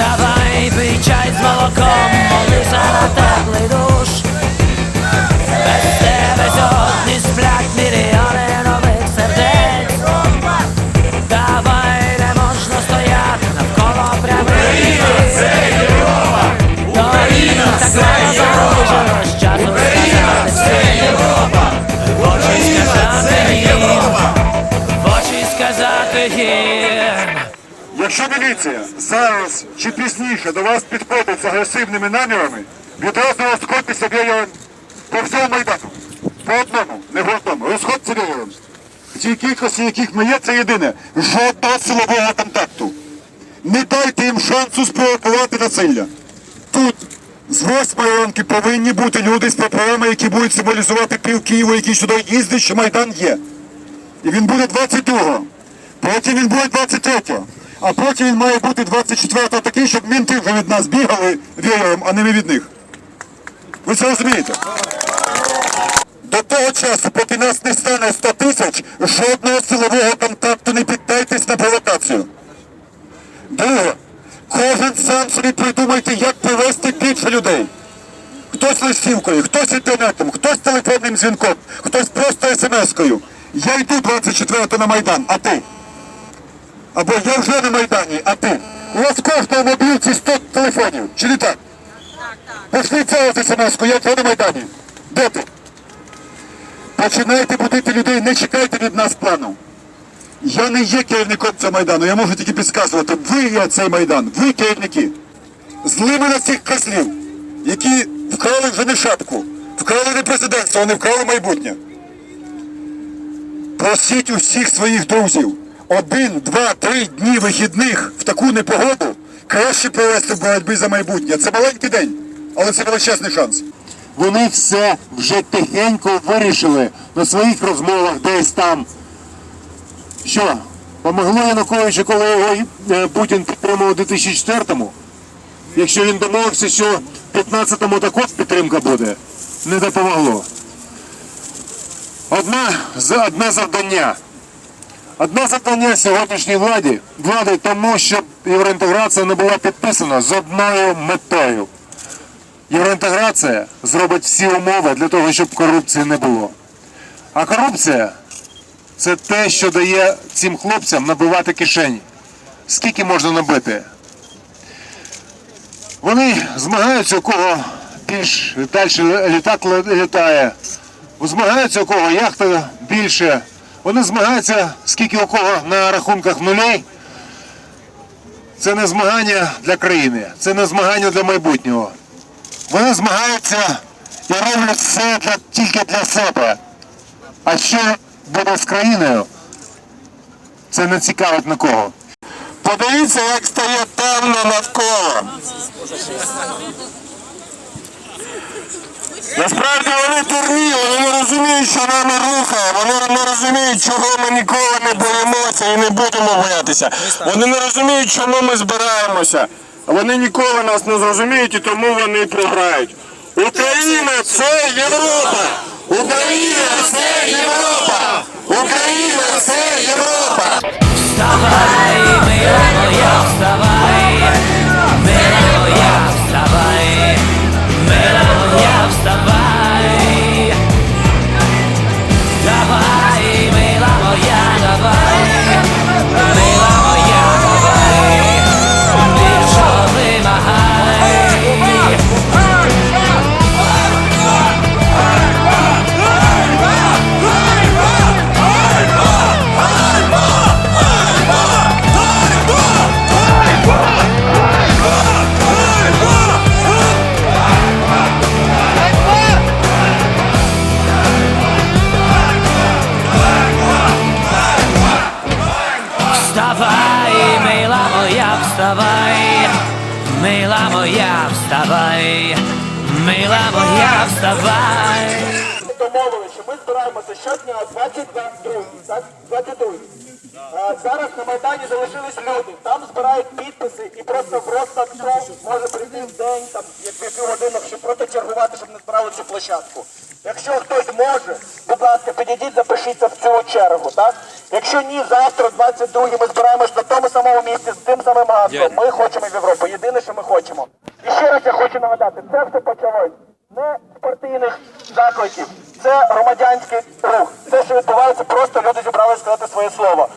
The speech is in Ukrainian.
Давай пий чай з молоком, молися на те поліція зараз чи пізніше до вас підходить з агресивними намірами, відразу розходьтеся веєром по всьому Майдану. По одному, не по одному. Розходьте веєром. В тій кількості, яких ми є, це єдине. Жодного силового контакту. Не дайте їм шансу спровокувати насилля. Тут з восьмої ранки повинні бути люди з прапорами, які будуть символізувати пів Києва, які сюди їздять, що Майдан є. І він буде 22-го. Потім він буде 23-го. А потім він має бути 24-го такий, щоб мінти вже від нас бігали веєром, а не ми від них. Ви це розумієте? До того часу, поки нас не стане 100 тисяч, жодного силового контакту не піддайтесь на провокацію. Друге, кожен сам собі придумайте, як привести більше людей. Хтось листівкою, хтось інтернетом, хтось телефонним дзвінком, хтось просто смс-кою. Я йду 24-го на Майдан, а ти? Або я вже на Майдані, а ти? У вас кожного мобілці 100 телефонів, чи не так? Пошли цього смс-ку, я вже на Майдані. Де ти? Починайте будити людей, не чекайте від нас плану. Я не є керівником цього майдану, я можу тільки підказувати. Ви є цей майдан, ви керівники. Злими на цих козлів, які вкрали вже не шапку, вкрали не президентство, вони вкрали майбутнє. Просіть усіх своїх друзів один, два, три дні вихідних в таку непогоду краще провести в боротьбі за майбутнє. Це маленький день, але це величезний шанс. Вони все вже тихенько вирішили на своїх розмовах десь там. Що, помогло Януковичу, коли його е, Путін підтримував у 2004-му? Якщо він домовився, що в 15-му також підтримка буде, не допомогло. Одна, одне завдання. Одне завдання сьогоднішній владі, влади тому, щоб євроінтеграція не була підписана з одною метою. Євроінтеграція зробить всі умови для того, щоб корупції не було. А корупція це те, що дає цим хлопцям набивати кишені. Скільки можна набити? Вони змагаються, у кого більш далі літак літає, змагаються, у кого яхта більше. Вони змагаються, скільки у кого на рахунках нулей. Це не змагання для країни, це не змагання для майбутнього. Вони змагаються і роблять все для, тільки для себе. А що буде з країною, це не цікавить нікого. Подивіться, як стає темно навколо. Насправді вони дурні, вони не розуміють, що нами рухає, вони не розуміють, чого ми ніколи не боїмося і не будемо боятися. Вони не розуміють, чому ми збираємося. Вони ніколи нас не зрозуміють і тому вони програють. Україна це Європа! Україна це Європа! Україна це Європа! Wstawaj, myla moja, wstawaj moja, wstawaj Myla moja, wstawaj Myla moja, wstawaj домовили, що ми збираємося щодня о 22, так? 22. Е, Зараз на Майдані залишились люди, там збирають підписи і просто просто хто може прийти в день, там, як півгодинок, щоб просто чергувати, щоб не збирали цю площадку. Якщо хтось може, будь ласка, підійдіть, запишіться в цю чергу, так? Якщо ні, завтра, 22 ми збираємось на тому самому місці з тим самим гаслом. Ми хочемо в Європу. Єдине, що ми хочемо. І ще раз я хочу нагадати, це все почалось не з партійних закликів. Це громадянський рух. Це що відбувається, просто люди зібралися сказати своє слово.